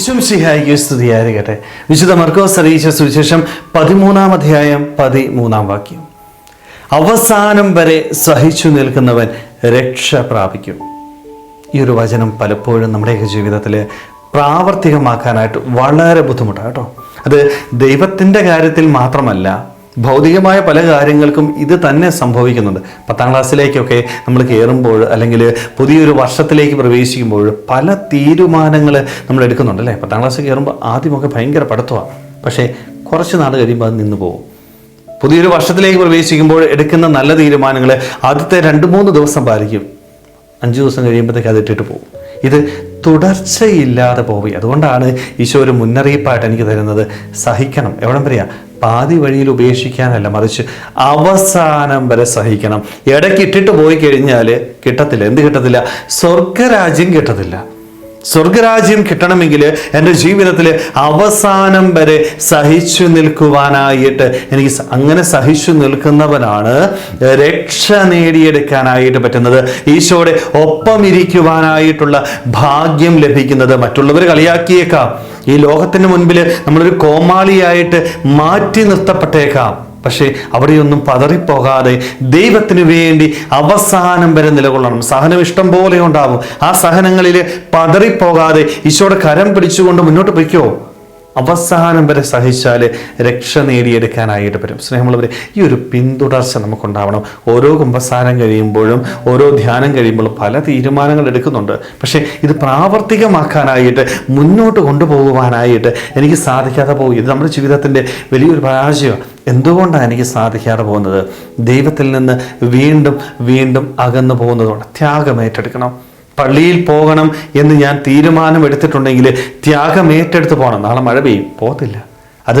വിശ്വംസിഹായിക്ക് സ്തുതിയായിരിക്കട്ടെ വിശുദ്ധ മർക്കോസ് അറിയിച്ച സുവിശേഷം പതിമൂന്നാം അധ്യായം പതിമൂന്നാം വാക്യം. അവസാനം വരെ സഹിച്ചു നിൽക്കുന്നവൻ രക്ഷ പ്രാപിക്കും. ഈ ഒരു വചനം പലപ്പോഴും നമ്മുടെയൊക്കെ ജീവിതത്തിൽ പ്രാവർത്തികമാക്കാനായിട്ട് വളരെ ബുദ്ധിമുട്ടാണ് കേട്ടോ. അത് ദൈവത്തിന്റെ കാര്യത്തിൽ മാത്രമല്ല ഭൗതികമായ പല കാര്യങ്ങൾക്കും ഇത് തന്നെ സംഭവിക്കുന്നുണ്ട്. പത്താം ക്ലാസ്സിലേക്കൊക്കെ നമ്മൾ കയറുമ്പോൾ അല്ലെങ്കിൽ പുതിയൊരു വർഷത്തിലേക്ക് പ്രവേശിക്കുമ്പോൾ പല തീരുമാനങ്ങൾ നമ്മൾ എടുക്കുന്നുണ്ട് അല്ലേ? പത്താം ക്ലാസ് കയറുമ്പോൾ ആദ്യമൊക്കെ ഭയങ്കര പഠിത്തമാണ്. പക്ഷേ കുറച്ച് നാൾ കഴിയുമ്പോൾ അത് നിന്ന് പോകും. പുതിയൊരു വർഷത്തിലേക്ക് പ്രവേശിക്കുമ്പോൾ എടുക്കുന്ന നല്ല തീരുമാനങ്ങൾ ആദ്യത്തെ രണ്ട് മൂന്ന് ദിവസം പാലിക്കും. അഞ്ച് ദിവസം കഴിയുമ്പോഴത്തേക്ക് അത് ഇട്ടിട്ട് പോകും. ഇത് തുടർച്ചയില്ലാതെ പോവുക അതുകൊണ്ടാണ് ഈശോ ഒരു മുന്നറിയിപ്പായിട്ട് എനിക്ക് തരുന്നത് സഹിക്കണം. എവിടം വരെയാ? പാതി വഴിയിൽ ഉപേക്ഷിക്കാനല്ല മറിച്ച് അവസാനം വരെ സഹിക്കണം. ഇടയ്ക്ക് ഇട്ടിട്ട് പോയി കഴിഞ്ഞാൽ കിട്ടത്തില്ല. എന്ത് കിട്ടത്തില്ല? സ്വർഗരാജ്യം കിട്ടത്തില്ല. സ്വർഗരാജ്യം കിട്ടണമെങ്കിൽ എന്റെ ജീവിതത്തിൽ അവസാനം വരെ സഹിച്ചു നിൽക്കുവാനായിട്ട് എനിക്ക് അങ്ങനെ സഹിച്ചു നിൽക്കുന്നവനാണ് രക്ഷ നേടിയെടുക്കാനായിട്ട് പറ്റുന്നത്. ഈശോയുടെ ഒപ്പം ഇരിക്കുവാനായിട്ടുള്ള ഭാഗ്യം ലഭിക്കുന്നത് മറ്റുള്ളവർ കളിയാക്കിയേക്കാം. ഈ ലോകത്തിന് മുൻപിൽ നമ്മളൊരു കോമാളിയായിട്ട് മാറ്റി നിർത്തപ്പെട്ടേക്കാം. പക്ഷേ അവിടെയൊന്നും പതറിപ്പോകാതെ ദൈവത്തിന് വേണ്ടി അവസാനം വരെ നിലകൊള്ളണം. സഹനം ഇഷ്ടം പോലെ ഉണ്ടാവും. ആ സഹനങ്ങളിൽ പതറിപ്പോകാതെ ഈശോയുടെ കരം പിടിച്ചുകൊണ്ട് മുന്നോട്ട് പൊയ്ക്കോ? അവസാനം വരെ സഹിച്ചാൽ രക്ഷ നേടിയെടുക്കാനായിട്ട് പറ്റും സ്നേഹമുള്ളവർ ഈ ഒരു പിന്തുടർച്ച നമുക്കുണ്ടാവണം. ഓരോ കുമ്പസാരം കഴിയുമ്പോഴും ഓരോ ധ്യാനം കഴിയുമ്പോഴും പല തീരുമാനങ്ങൾ എടുക്കുന്നുണ്ട്. പക്ഷേ ഇത് പ്രാവർത്തികമാക്കാനായിട്ട് മുന്നോട്ട് കൊണ്ടുപോകുവാനായിട്ട് എനിക്ക് സാധിക്കാതെ പോകും. ഇത് നമ്മുടെ ജീവിതത്തിന്റെ വലിയൊരു പരാജയമാണ്. എന്തുകൊണ്ടാണ് എനിക്ക് സാധിക്കാതെ പോകുന്നത്? ദൈവത്തിൽ നിന്ന് വീണ്ടും വീണ്ടും അകന്നു പോകുന്നതുകൊണ്ട് ത്യാഗം ഏറ്റെടുക്കണം. പള്ളിയിൽ പോകണം എന്ന് ഞാൻ തീരുമാനം എടുത്തിട്ടുണ്ടെങ്കിൽ ത്യാഗം ഏറ്റെടുത്ത് പോകണം. നാളെ മഴ പെയ്യും. പോകത്തില്ല. അത്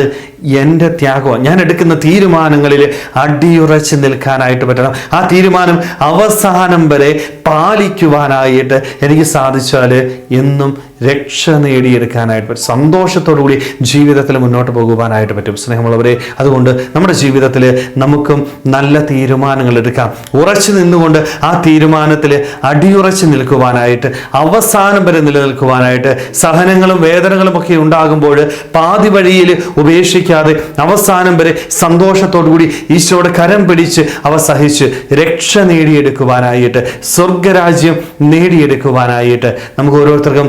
എന്റെ ത്യാഗം ഞാൻ എടുക്കുന്ന തീരുമാനങ്ങളിൽ അടിയുറച്ച് നിൽക്കാനായിട്ട് പറ്റണം. ആ തീരുമാനം അവസാനം വരെ പാലിക്കുവാനായിട്ട് എനിക്ക് സാധിച്ചാൽ എന്നും രക്ഷ നേടിയെടുക്കാനായിട്ട് പറ്റും. സന്തോഷത്തോടു കൂടി ജീവിതത്തിൽ മുന്നോട്ട് പോകുവാനായിട്ട് പറ്റും. സ്നേഹമുള്ളവരെ അതുകൊണ്ട് നമ്മുടെ ജീവിതത്തിൽ നമുക്കും നല്ല തീരുമാനങ്ങൾ എടുക്കാം. ഉറച്ചു നിന്നുകൊണ്ട് ആ തീരുമാനത്തിൽ അടിയുറച്ച് നിൽക്കുവാനായിട്ട് അവസാനം വരെ നിലനിൽക്കുവാനായിട്ട് സഹനങ്ങളും വേദനകളും ഒക്കെ ഉണ്ടാകുമ്പോൾ പാതി വഴിയിൽ ഉപേക്ഷിക്കാതെ അവസാനം വരെ സന്തോഷത്തോടുകൂടി ഈശോയുടെ കരം പിടിച്ച് അവ സഹിച്ച് രക്ഷ നേടിയെടുക്കുവാനായിട്ട് സ്വർഗരാജ്യം നേടിയെടുക്കുവാനായിട്ട് നമുക്ക് ഓരോരുത്തർക്കും